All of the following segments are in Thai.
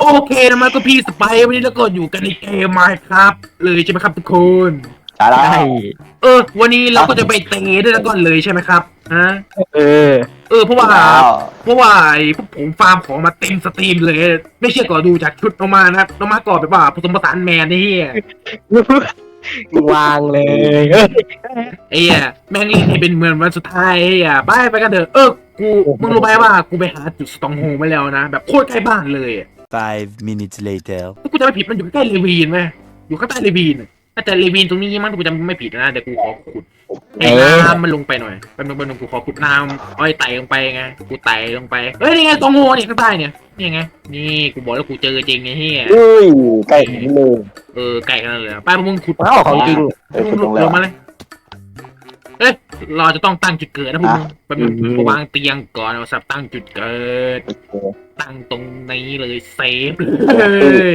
โอเคนะมันก็พี่สไปร์วันนี้แล้วก็อยู่กันในเกมมาครับ เลยใช่ไหมครับทุกคนใช่แล้วใช่ เออ วันนี้เราก็จะไปเตะด้วยแล้วก่อนเลยใช่ไหมครับฮะเออ เออเพราะว่าแล้วเพราะว่าไอ้พวกผมฟาร์มของมาเต็มสตรีมเลย ไม่เชื่อก็ดูจากชุดออกมานะครับออกมาก่อนแบบว่าผสมผสานแมนนี่วางเลยเอ้ยไอ้เหี้ยแม่งเล่นให้เป็นเหมือนวันสุดท้ายไอ้เหี้ยไปไปกันเถอะเออกูมึงรู้ไหมว่ากูไปหาจุดสตองโฮไว้แล้วนะแบบโคตรใกล้บ้านเลยอะ Five minutes later. ถ้ากูจะไม่ผิดมันอยู่ใกล้เลวีนไหมอยู่ข้างใต้เลวีนอะน่าจะเลวีนตรงนี้มั้งถ้ากูจะไม่ผิดนะเดี๋ยวกูขอขุดไอ้น้ำมันลงไปหน่อยแป๊บนึงแป๊บนึงกูขอขุดน้ำอ้อยไต่ลงไปไงกูไต่ลงไปเฮ้ยนี่ไงตองโฮนี่ข้างใต้เนี่ยนี่ไงนี่กูบอกแล้วกูเจอจริงไงเฮียอุ้ยใกล้ถึงเลยเออไก่ขนาดเลยอะไปพวกมึงขุดว้าวของจริง เอ้ยมึคุงณหลลุงดแล้ลวงมาเลย เอ้ยเราจะต้องตั้งจุดเกิดนะพวกมึงอะแป๊บนึงอืมกูวางเตียงก่อนเอาสับตั้งจุดเกิด โอเค ตั้งตรงนี้เลยเซฟเล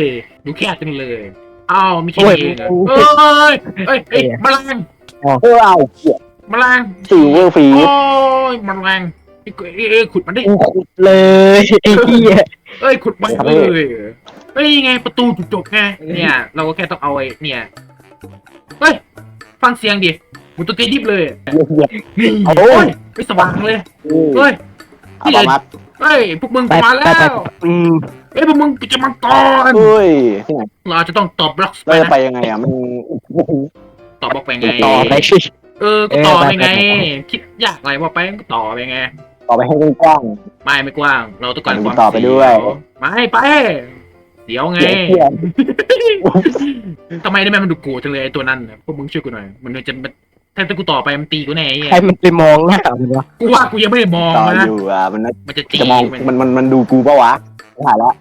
ยดูแค่จังเลยอ้าวมีแค่นี้เองเหรอเอ้ยเอ้ยเอ้ยแมลงเออเอาเกียแมลงซิลเวอร์ฟีโอ้ดยแมลงเอ้ยเอ้ยเอ้ยขุดมันดิ กูขุดเลยไอ้เหี้ยเอ้ยขุดมันเลยเฮ้ยไงประตูจุดจบไงเนี่ย เราก็แค่ต้องเอาไอ้เนี่ยเฮ้ยฟังเสียงดิ มุนตัวเตดิบเลย นี่โอ้โอ้ยยไม่สว่างเลย เฮ้ยเอาปามัดเฮ้ย พวกมึงไปมาไปแล้ไปวอืมเฮ้ย พวกมึงจะมังกรเฮ้ยที่ไหนเราจะต้องตอบบล็อกไปเราจะนะไปยังไงอะมันตอบบล็อกไปไง ต่อไปเออก็ต่อเออไปไปไงไปไปคิดยากอะไรว่าไปก็ต่อไปไง ต่อไปให้กว้าง ไม่ไม่กว้าง เราต้องการเดี๋ยวความต่อไปด้วย เสีไม่ไป เดี๋ยวๆไงเกียร์ทำไมได้แม่มันดูโกรธจังเลยไอ้ตัวนั้นน่ะพวกมึงช่วยกูหน่อย มันจะมัน ถ้ากูต่อไปมันตีกูแน่ไอ้เหี้ยใครมันไปมองหน้ามันวะกูว่ากูยังไม่ได้มองต่อนะอยู่อะมันน่ามันจะตีจะมองมันมันมันมันดูกูปะวะถ่ายละ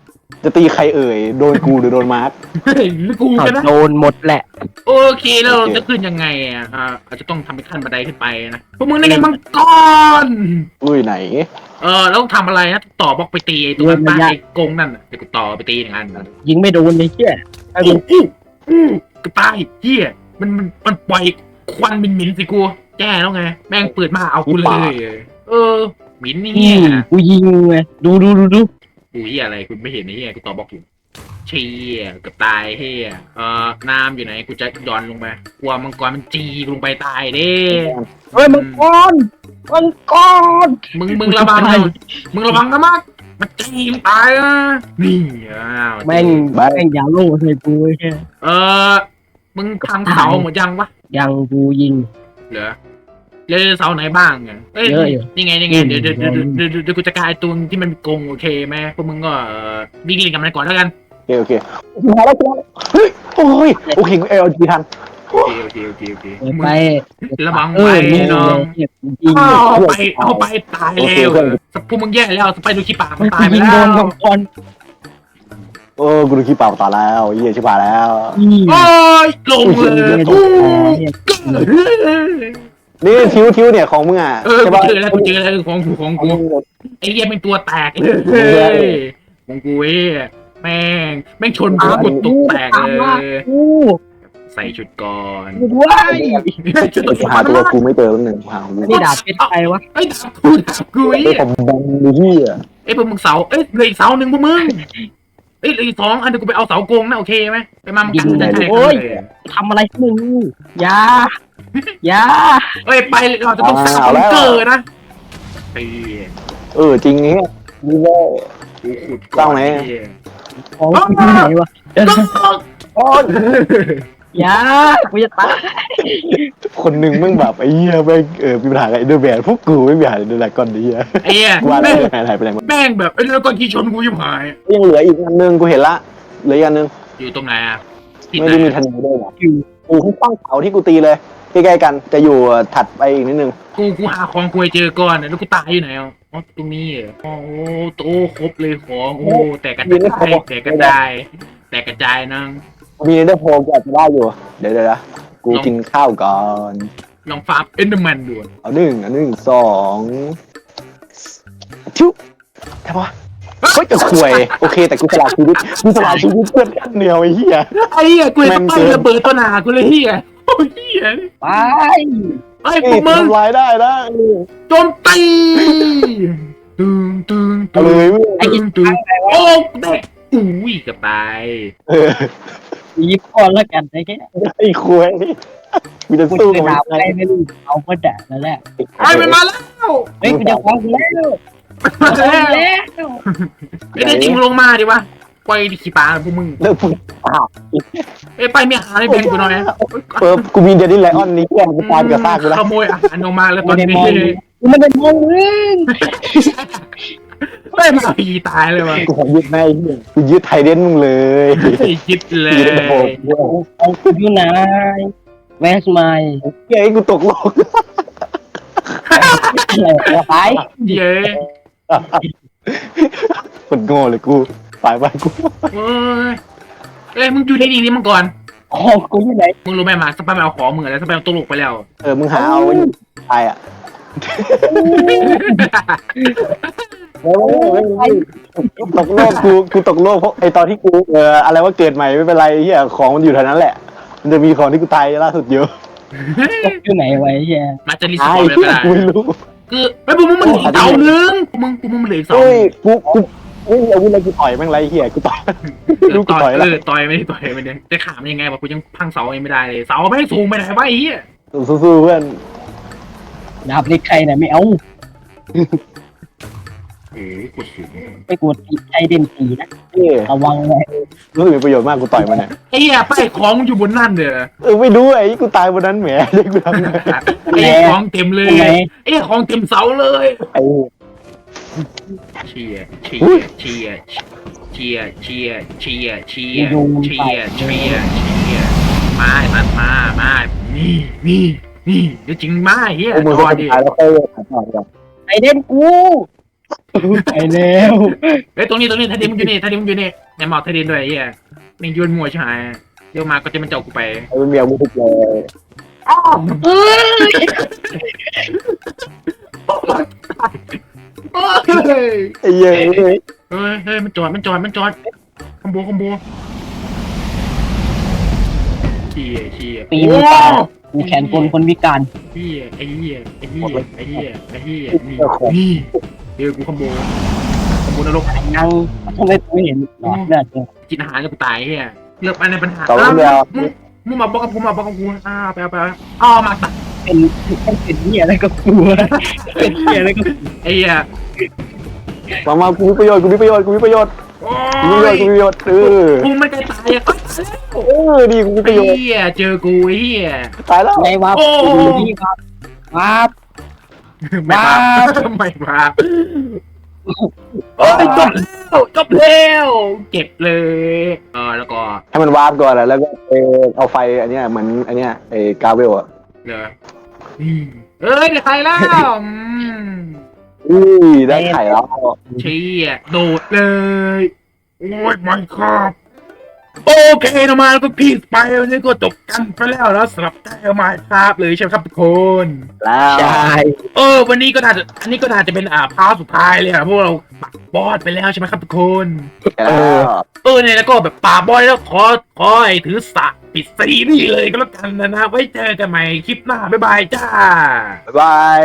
จะตีใครเอ่ยโดนกูหรือโดนมาร์คเฮ้ยหรือกูเอากันนะโดนหมดแหละ โอเคแล้วเราโอเคจะขึ้นยังไงอะอ่าอาจจะต้องทำเป็นขั้นบันไดขึ้นไปนะพวกมึงได้ไงมังกรอุ้ยไหน เออแล้วต้องทำอะไรนะต่อบล็อกไปตีไอ้ตัวนั้นบ้าไอ้กงนั่นน่ะเดี๋ยวกูต่อไปตีอย่างนั้นนะยิงไม่โดนไอ้เหี้ยถ้าอู้ดูอู้อู้กระต่ายเฮียมันมันมันปล่อย ควันมินมินๆสิกูแย่แล้วไง แม่งเปิดมาเอากูเลย เออหมินนี่อืมกูยิงไงดูดูดูดูกูเฮียอะไรกูไม่เห็นไอ้เฮียกูต่อบล็อกอยู่เชี่ยกระตายเฮียเออน้ำอยู่ไหนกูจะย้อนลงไปกลัวมังกรมันจีกูลงไปตายเด้เฮ้ยมังกรมังกรมึงมึงระวังนะมึงระวังนะมากมันจีมงตายนะนี่อ้าวแม่งแม่งอย่าโลใส่กูไอ้เหี้ยเออมึงทำเสาหมดยังวะ ยังกูยิง เหรอแล้วเสาไหนบ้างอะเอ้ยเยอะอยู่นี่ไงนี่ไงอืมเดี๋ยวเดี๋ยวเดี๋ยวเดี๋ยวเดี๋ยวเดี๋ยวกูจะกลายตัวที่มันโกงโอเคไหมพวกมึงก็เอ่อวิ่งเล่นกับมันก่อนแล้วกันโอเคโอเคมาแล้วมาแล้วเฮ้ยโอ้ยโอเคเอลจีทันโอเคโอเคโอเคโอเคเปิดมึง ไประวังเอไว้อนี่น้องเนี่ยกูยิงเอาไปเอาไปตายแล้วสพวกมึงแย่แล้วสไปดูขี้ปากมันตายไปยิงแล้โดวนมังกร เออกูดูขี้เปล่าต่อแล้วเยี่ยชิบหายแล้วอืมโอ้ยลงเลยอู้นี่ทิวทิวเนี่ยของมึงอะเออใช่กูปะเจอแล้วกูเจอแล้วของกูของกูไอ้เหี้ยเป็นตัวแตกเลยของกูเว้ยแม่งแม่งชนกูกดตกแตกเลยกูใส่ชุดก่อนกูด้วยชุดตัวหาตัวกูไม่เจอแป๊บหนึ่งหากูนี่ดาบเป็นใครวะไอ้ยดาบกูดาบกูไอ้ไอ้ผมบังดูที่อะเอ้ยพวกมึงเสาเอ้ยเหลืออีกเสาหนึ่งพวกมึง เอ้ยเหลืออีกสองอันเดี๋ยวกูไปเอาเสาโกงนะโอเคไหมไปมามันกันจะใช่เลยทำอะไรมึงอย่าอย่าเอ้ยไปเราจะต้องสร้างบังเกอร์นะไอ้เออจริงนี่นี่เลยกูขุดสร้างไหมของกูที่ไหนวะ เดี๋ยวก็โอ้ย อย่ากูจะตายคนหนึ่งมึงแบบไอ้เหี้ยแม่งเออมีปัญหากับไอ้เดอร์แบนพวกกูไม่มีปัญหากับไอ้เดอร์แบนก่อนดีอะไอ้เหี้ยว่าแล้แม่วงหายหายไปไหนหมดแม่งแบบไอ้แล้วก็ที่ชนกูยิ่งหาย ยังเหลืออีกอันหนึงกูเห็นละเหลืออีกอันหนึงอยู่ตรงไหนอะที่ไม่ไหนได้มีธนูด้วยหรอกูข้างตั้งเสาที่กูตีเลยใกล้ๆกันจะอยู่ถัดไปอีกนิดนึงกูกูหาของกูให้เจอก่อนแล้วกูตายอยู่ไหนอะอ๋อตรงนี้เหรอโอ้โหโตครบเลยของโอ้แต่กระจายแต่กระจายแต่กระจายนัง มีเนเดอร์โพลกูอาจจะได้อยู่ เดี๋ยวเดี๋ยวนะกูกินข้าวก่อน ลองฟาร์มเอ็นเดอร์แมนดูเอาหนึ่งเอาหนึ่งสองชิวใช่ปะเฮ้ยจะควยโอเค แต่กูสละชีวิตกูสละชีวิตเพื่อนกันเดียวไอ้เหี้ย ไอ้เหี้ยกูเห็นแม่งป้าเกิยนระเบิดตัวหนากูเลยเหี้ยโอ้ยเหี้ยไปไอ้พนี่วกมึงทำลายได้นะโจมตีตึงตึงเอาตึเลงยเว้ยไอ้ตึยิงงตึงโอ้เด็กอุ้ยเกับตายเออ ยิบก่อนแล้วกันไอ้แค่ไอ้คุยกูจะกูสู้จะกับดามัวนใครไม่รู้เอาก็ด่าแล้วแหละไอ้ยมันมาแล้วเฮ้ยกูจะฟังแล้วมาฟังแล้วแล้วไอ้ยได้จริงมึงลงมาดิวะปล่อยดิขี้ปลาพวกมึงเลิกพูดอ้าวเอ้ยไปไม่หาให้แบงกูหน่อยเออกูมีเดนิสไลออนนี่แกกูตามกับซากกูแล้วขโมยอาหารออกมาแล้วตอไม่นได้นี้ มองกูไม่ได้มองมึงเฮ้ยมาผีตายเลยวะกูขอยึดแม่กูยึดไทเดนมึงเลยเฮ้ยคิดเลกูยจะได้บอกเอากูอยู่ไหน Where's my เฮ้ยกูตกโลกอะไรวะไปเย้คนโง่เลยกูตายไปกูเอ้ยเอ้ยมึงอยู่ในดีนี้มันก่อนของกูอยู่ไหนมึงรู้ไหมมาสปาไม่เอาของมึงแล้วสปาเอาตัวลูกไปแล้ว เออมึงหาเอาไว้ตายอะ โอ้ยตกโลกกูกูตกโลกเพราะไอตอนที่กูเอออะไรว่าเกิดใหม่ไม่เป็นไรเฮียของมันอยู่แถวนั้นแหละ มันจะมีของที่กูตายล่าสุดเยอะอยู่ไหนไว้เฮียมาจะรีสตาอยร์ทเลยก็ได้กูไม่รู้คือไอ้ยพวกมึงมันเหลือเสาหนึงพวกมึงพวกมึงมันเหลืออีกเสาเฮ้ยกูกูไม่มีอาวุธอะไรกูต่อยแม่งไรเฮียกูต่อยเอรู้อกูต่อยต่อยแล้วเออต่อยไม่ได้ต่อยไม่ได้จะขามนยังไงวะกูยังพังเสาเองไม่ได้เลยเสาไม่งสูงไปไหนวะไอ้เหี้ยสู้ๆเพื่อน ดาบเล็กใครเนี่ยไม่เอาโอ้ยกดสูงไม่กดใช้เด่นสีนะเฮ้ยระวังไว้รู้สึกมีประโยชน์มากกูต่อยมันเนี่ยไอ้เหี้ยป้ายของมันอยู่บนนั่นเด้อเออไม่รู้ไอ้กูตายบนนั้นแหมเด็กกูทำไงไอ้เหี้ยของเต็มเลตรงไหนยไอ้เหี้ยของเต็มเสาเลยไอ้เชียร์เชียร์เชียร์เชียร์เชียร์เชียร์เชียร์เชียร์เชียร์เชียร์มาไอ้สัตว์มามานี่นี่ นี่เดี๋ยวจริงมาไอ้เหี้ยไอ้มึงจจะอดิตายแล้วค่อยหาต่อดีกว่าไอเด่นกูไปแล้วเฮ้ยตรงนี้ตรงนี้ทาดิมอยู่นี่ทาดิมอยู่นี่เนี่ยหมอกทาดิมด้วยไอ้เหี้ยแม่งยวนมัวใช่ไหมเดี๋ยวมาก็จะมันเจ้ากูไปไอ้มึงมีอาวุธทุกเลยอ้าวเอ้ยเฮ้ยไอ้เหี้ยเอ้ยเฮ้ยเฮ้ยมันจอดมันจอดมันจอดคอมโบคอมโบเชี่ยเชี่ยปีโอ้นตาย กูแขนคนคนพิการเฮียไอ้เฮียไอ้เฮียไอ้เฮียไอ้เฮียนี่นี่เดี๋ยวกูคอมโบคอมโบนรกยังทำไมกูเห็นหลอดเลือดเลยกินอาหารกับกูตายเฮียเลือกอันในปัญหาต่อเดียวมึงมึงมาบอกกับกูมาบอกกับกูอ้าวไปเอาไปเอาอ้าวมาตัดเป็นเป็นเป็นเหี้ยอะไรก็กลัวเป็นเหี้ยอะไรก็กลัวไอ้เฮียมามากูมีประโยชน์กูมีประโยชน์กูมีประโยชน์โอ้กูมีประโยชน์ยกูมีประโยชน์เออกูไม่ได้ตายอะ เออดีกูมีปไอ้ระโยชน์เฮียเจอกูไอ้เฮีย ตายแล้วไงวะโอ้กูดูที่วะวาบไม่มาไม่มาโอ้ยจบแล้วจบแล้วเก็บเลยเออแล้วก็ให้มันวาร์ปก่อนอะแล้วก็ไปเอาไฟอันเนี้ยเหมือนอันเนี้ยไอ้กาเวลอะเหรอนี่เอ้ยได้ใครแล้วอืมอุ้ยได้ไข่แล้ว เชี่ยโดดเลย โอ้ยไม่ครับ โอเคนะมาแล้วก็พีสไปวันนี้ก็จบกันไปแล้วนะสำหรับแต่มาครับเลยใช่ไหมครับทุกคน แล้วใช่เออ วันนี้ก็น่าจะอันนี้ก็น่าจะเป็นอ่าพาร์ทสุดท้ายเลยอะพวกเราปักบอสไปแล้วใช่ไหมครับทุกคนแล้วเออเนี่ยแล้วก็แบบป่าบอยแล้วขอขอให้ถือสะปิดซีรีส์เลยก็แล้วกันนะนะไว้เจอกันใหม่คลิปหน้าบ๊ายบายจ้าบ๊ายบาย